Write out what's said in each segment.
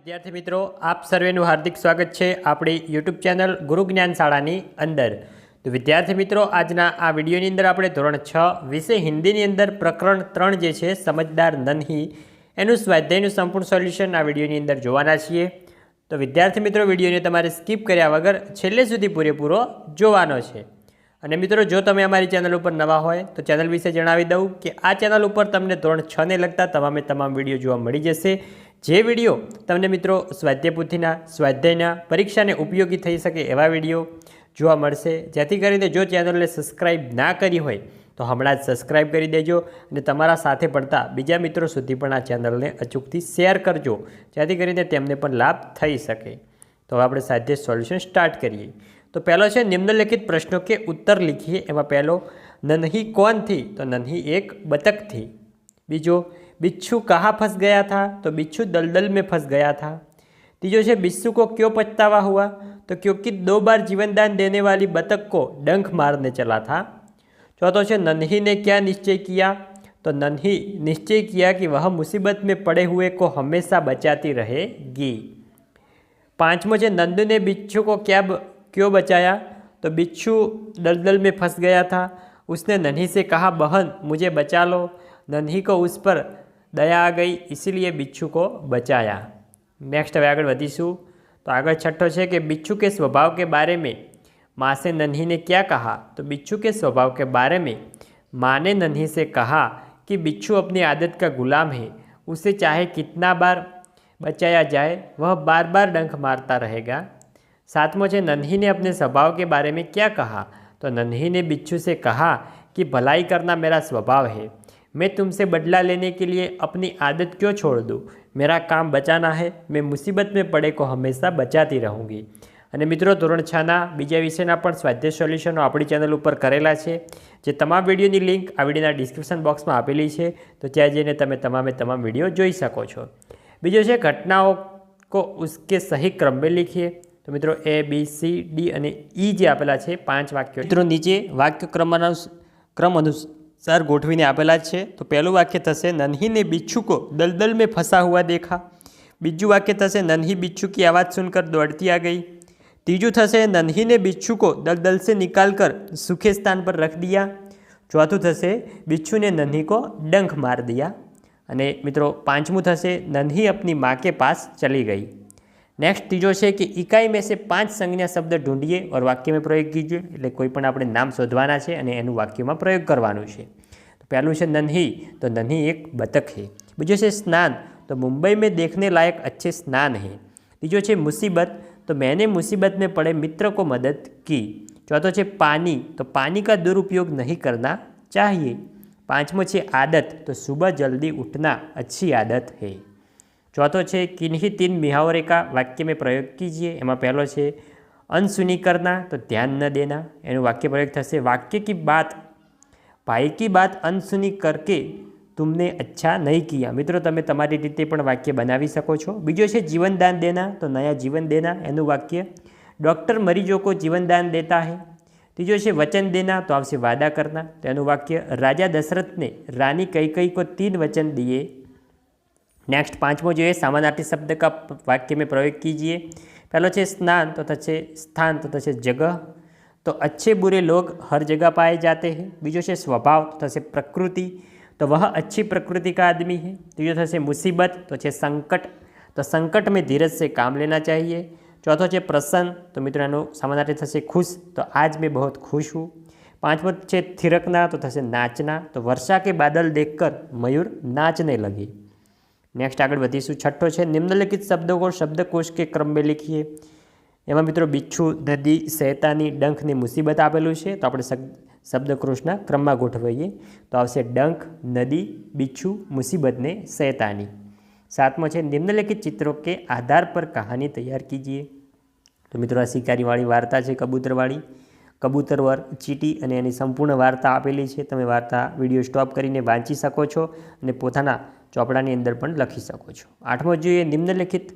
વિદ્યાર્થી મિત્રો, આપ સર્વેનું હાર્દિક સ્વાગત છે આપણી યુટ્યુબ ચેનલ ગુરુ જ્ઞાન શાળાની અંદર. તો વિદ્યાર્થી મિત્રો, આજના આ વિડીયોની અંદર આપણે ધોરણ છ વિશે હિન્દીની અંદર પ્રકરણ ત્રણ જે છે, સમજદાર નન્હી, એનું સ્વાધ્યાયનું સંપૂર્ણ સોલ્યુશન આ વિડીયોની અંદર જોવાના છીએ. તો વિદ્યાર્થી મિત્રો, વિડીયોને તમારે સ્કીપ કર્યા વગર છેલ્લે સુધી પૂરેપૂરો જોવાનો છે. અને મિત્રો, જો તમે અમારી ચેનલ ઉપર નવા હોય, તો ચેનલ વિશે જણાવી દઉં કે આ ચેનલ ઉપર તમને ધોરણ છને લગતા તમામે તમામ વીડિયો જોવા મળી જશે. જે વીડિયો તમને મિત્રો સ્વાધ્યાયપુથીના સ્વાધ્યાયના પરીક્ષાને ઉપયોગી થઈ શકે એવા વીડિયો જોવા મળશે. જેથી કરીને જો ચેનલને સબસ્ક્રાઈબ ના કરી હોય, તો હમણાં જ સબસ્ક્રાઈબ કરી દેજો અને તમારા સાથે પડતા બીજા મિત્રો સુધી પણ આ ચેનલને અચૂકથી શેર કરજો, જેથી કરીને તેમને પણ લાભ થઈ શકે. તો હવે આપણે સ્વાધ્યાય સોલ્યુશન સ્ટાર્ટ કરીએ. તો પહેલો છે નિમ્નલિખિત પ્રશ્નો કે ઉત્તર લીખીએ. એમાં પહેલો નન્હી કોણથી તો નન્હી એક, બતકથી. બીજો बिच्छू कहाँ फंस गया था? तो बिच्छू दलदल में फंस गया था। तीजो है बिच्छू को क्यों पछतावा हुआ? तो क्योंकि दो बार जीवनदान देने वाली बतख को डंख मारने चला था। चौथों से नन्ही ने क्या निश्चय किया? तो नन्ही निश्चय किया कि वह मुसीबत में पड़े हुए को हमेशा बचाती रहेगी। पांचवो से नंदू ने बिच्छू को क्या क्यों बचाया? तो बिच्छू दलदल में फंस गया था। उसने नन्ही से कहा, बहन, मुझे बचा लो। नन्ही को उस पर दया आ गई इसीलिए बिच्छू को बचाया नेक्स्ट હવે આગળ વધીશું તો આગળ છઠ્ઠો છે કે बिच्छू के स्वभाव के बारे में माँ से नन्ही ने क्या कहा तो बिच्छू के स्वभाव के बारे में माँ ने नन्ही से कहा कि बिच्छू अपनी आदत का गुलाम है उसे चाहे कितना बार बचाया जाए वह बार बार डंक मारता रहेगा सातवां है नन्ही ने अपने स्वभाव के बारे में क्या कहा तो नन्ही ने बिच्छू से कहा कि भलाई करना मेरा स्वभाव है मैं तुमसे बदला लेने के लिए अपनी आदत क्यों छोड़ दूँ मेरा काम बचाना है मैं मुसीबत में पड़े को હંમેશા બચાતી રહુંગી અને મિત્રો ધોરણ છના બીજા વિષયના પણ સ્વાધ્યાય સોલ્યુશનો આપણી ચેનલ ઉપર કરેલા છે જે તમામ વિડીયોની લિંક આ વિડીયોના ડિસ્ક્રિપ્શન બોક્સમાં આપેલી છે તો ત્યાં જઈને તમે તમામે તમામ વિડીયો જોઈ શકો છો બીજો છે ઘટનાઓ કો ઉસકે સહી ક્રમ में लिखिए તો મિત્રો એ બી સી ડી અને ઈ જે આપેલા છે પાંચ વાક્યો મિત્રો નીચે વાક્ય ક્રમના ક્રમ અનુસાર સર ગોઠવીને આપેલા જ છે. તો પહેલું વાક્ય થશે, નન્હીને બિચ્છુકો, દલદલ મેં ફસા હુઆ દેખા. બીજું વાક્ય થશે, નન્હી બિચ્છુકી આવાજ સુનકર દોડતી આ ગઈ. ત્રીજું થશે, નન્હીને બિચ્છુકો, દલદલ સે નિકાલ કર, સુખે સ્થાન પર રખ દિયા. ચોથું થશે, બિચ્છુને નન્હી કો ડંખ માર દિયા. અને મિત્રો, પાંચમું થશે, નન્હી અપની મા કે પાસ ચલી ગઈ. નેક્સ્ટ ત્રીજો છે કે इकाई में से પાંચ સંજ્ઞા શબ્દ ઢૂંઢીએ ઓર વાક્યમાં પ્રયોગ કીજીએ એટલે કોઈ પણ આપણે નામ શોધવાના છે અને એનું વાક્યમાં પ્રયોગ કરવાનું છે. પહેલું છે નન્હી તો નન્હી એક બતક હે. બીજો છે સ્નાન, તો મુંબઈ મેં દેખને લાયક અચ્છે સ્નાન હે. ત્રીજો છે મુસીબત, તો મેને મુસીબતને પડે મિત્ર કો મદદ કી. ચોથો છે પાણી તો પાણી કા દુરુપયોગ નહીં કરના ચાહીએ. પાંચમો છે આદત, તો સુબહ જલ્દી ઉઠના અચ્છી આદત હે. ચોથો છે કિન્હી તીન મિહાવરે કા વાક્ય મેં પ્રયોગ કીજીએ, એમાં પહેલો છે અનસુની કરના તો ધ્યાન ન દેના. એનું વાક્ય પ્રયોગ થશે, વાક્ય કી બાત, ભાઈ કી બાત અનસુની કરકે તુમને અચ્છા નહીં કિયા. મિત્રો, તમે તમારી રીતે પણ વાક્ય બનાવી શકો છો. બીજો છે જીવનદાન દેના તો નયા જીવન દેના. એનું વાક્ય, ડૉક્ટર મરીજો કો જીવનદાન દેતા હે. ત્રીજો છે, વચન દેના તો આવશે વાદા કરના. તો એનું વાક્ય, રાજા દશરથને રાની કઈ કઈ કો તીન વચન દીએ. नेक्स्ट पांचमो जो है समानार्थी शब्द का वाक्य में प्रयोग कीजिए पहलो છે स्नान तो થશે स्थान तो થશે जगह तो अच्छे बुरे लोग हर जगह पाए जाते हैं बीजो છે स्वभाव तो થશે प्रकृति तो वह अच्छी प्रकृति का आदमी है तीजो થશે मुसीबत तो છે संकट तो संकट में धीरज से काम लेना चाहिए चौथो છે प्रसन्न तो मित्रों એનું समानार्थी થશે खुश तो आज मैं बहुत खुश हूँ पांचमो છે थिरकना तो થશે नाचना तो वर्षा के बादल देखकर मयूर नाचने लगे નેક્સ્ટ આગળ વધીશું. છઠ્ઠો છે, નિમ્નલિખિત શબ્દકો, શબ્દકોશ કે ક્રમમાં લીખીએ. એમાં મિત્રો બિચ્છુ નદી શૈતાની, ડંખની મુસીબત આપેલું છે. તો આપણે શબ્દકોષના ક્રમમાં ગોઠવીએ. તો આવશે ડંખ, નદી, બિચ્છુ મુસીબતને શૈતાની. સાતમો છે, નિમ્નલિખિત ચિત્રો કે આધાર પર કહાની તૈયાર કીજીએ. તો મિત્રો આ શિકારીવાળી વાર્તા છે, કબૂતરવાળી. કબૂતર વર ચીટી અને એની સંપૂર્ણ વાર્તા આપેલી છે. તમે વાર્તા વીડિયો સ્ટોપ કરીને વાંચી શકો છો અને પોતાના ચોપડાની અંદર પણ લખી શકો છો આઠમો જોઈએ નિમ્નલિખિત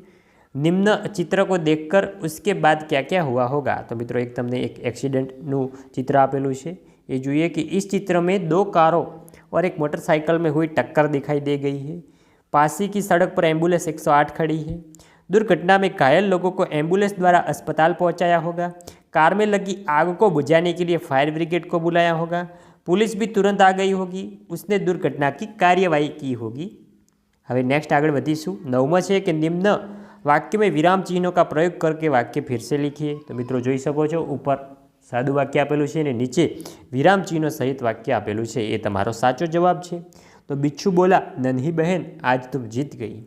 નિમ્ન चित्र को देखकर उसके बाद क्या क्या हुआ होगा तो मित्रों एक તમને એક એક્સિડન્ટનું ચિત્ર આપેલું છે ये જોઈએ कि इस चित्र में दो कारों और एक मोटरसाइकिल में हुई टक्कर दिखाई दे गई है पास ही की सड़क पर एम्बुलेंस 108 खड़ी है दुर्घटना में घायल लोगों को एम्बुलेंस द्वारा अस्पताल पहुंचाया होगा कार में लगी आग को बुझाने के लिए फायर ब्रिगेड को बुलाया होगा पुलिस भी तुरंत आ गई होगी उसने दुर्घटना की कार्यवाही की होगी હવે નેક્સ્ટ આગળ વધીશું. નવમાં છે કે નિમ્ન વાક્ય મેં વિરામ ચિહ્નો કા પ્રયોગ કરકે વાક્ય ફિરસે લીખીએ. તો મિત્રો જોઈ શકો છો, ઉપર સાદું વાક્ય આપેલું છે અને નીચે વિરામ ચિહ્નો સહિત વાક્ય આપેલું છે. એ તમારો સાચો જવાબ છે. તો બિચ્છુ બોલા, નન્હી બહેન, આજ તું જીત ગઈ.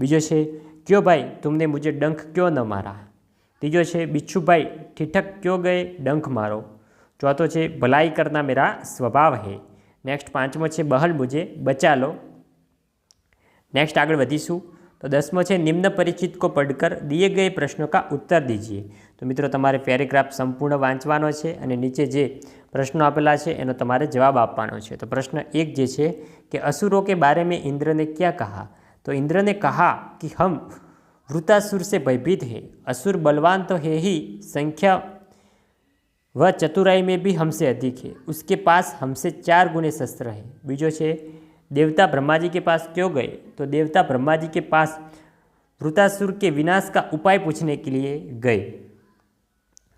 બીજો છે, ક્યો ભાઈ, તમને મુજે ડંખ ક્યો ન મારા? ત્રીજો છે બિચ્છુભાઈ ઠીઠક ક્યો ગયે, ડંખ મારો? ચોથો છે, ભલાઈ કરના મેરા સ્વભાવ હે. નેક્સ્ટ પાંચમો છે, બહલ મુજે બચા લો. નેક્સ્ટ આગળ વધીશું. તો દસમો છે, નિમ્ન પરિચિત કો પડકર દિયે ગયે પ્રશ્નો કા ઉત્તર દીજીએ. તો મિત્રો, તમારે પેરેગ્રાફ સંપૂર્ણ વાંચવાનો છે અને નીચે જે પ્રશ્નો આપેલા છે, એનો તમારે જવાબ આપવાનો છે. તો પ્રશ્ન એક જે છે કે, અસુરો કે બારે મેં ઇન્દ્રને ક્યાં કહા? તો ઇન્દ્રને કહા કે, હમ, વૃતાસુર સે ભયભીત હે, અસુર બલવાન તો હે ही સંખ્યા વ ચતુરાઈ મેં બી હમસે અધિક હે उसके પાસ હમસે ચાર ગુણે શસ્ત્ર હે. બીજો છે देवता ब्रह्मा जी के पास क्यों गए तो देवता ब्रह्मा जी के पास वृतासुर के विनाश का उपाय पूछने के लिए गए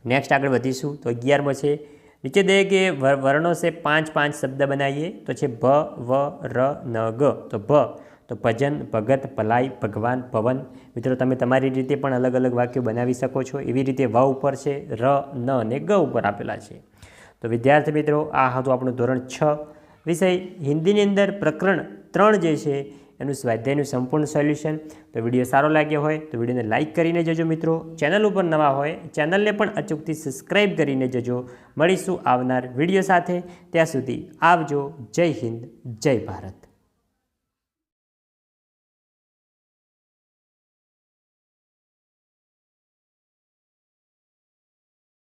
नेक्स्ट આગળ વધીશું તો અગિયારમો છે નીચે દે કે વર- વર્ણો से પાંચ પાંચ શબ્દ બનાવીએ તો છે ભ વ ર ન ગ તો ભ તો ભજન ભગત ભલાઈ ભગવાન ભવન મિત્રો તમે તમારી રીતે પણ અલગ અલગ વાક્યો બનાવી શકો છો એવી રીતે વ ઉપર છે ર ન અને ગ ઉપર આપેલા છે તો વિદ્યાર્થી મિત્રો આ હતું આપણું ધોરણ છ વિષય હિન્દીની અંદર પ્રકરણ ત્રણ જે છે, એનું સ્વાધ્યાયનું સંપૂર્ણ સોલ્યુશન. તો વીડિયો સારો લાગ્યો હોય તો વિડીયોને લાઇક કરીને જજો મિત્રો. ચેનલ ઉપર નવા હોય, ચેનલને પણ અચૂકથી સબસ્ક્રાઈબ કરીને જજો. મળીશું આવનાર વીડિયો સાથે. ત્યાં સુધી આવજો. જય હિન્દ, જય ભારત.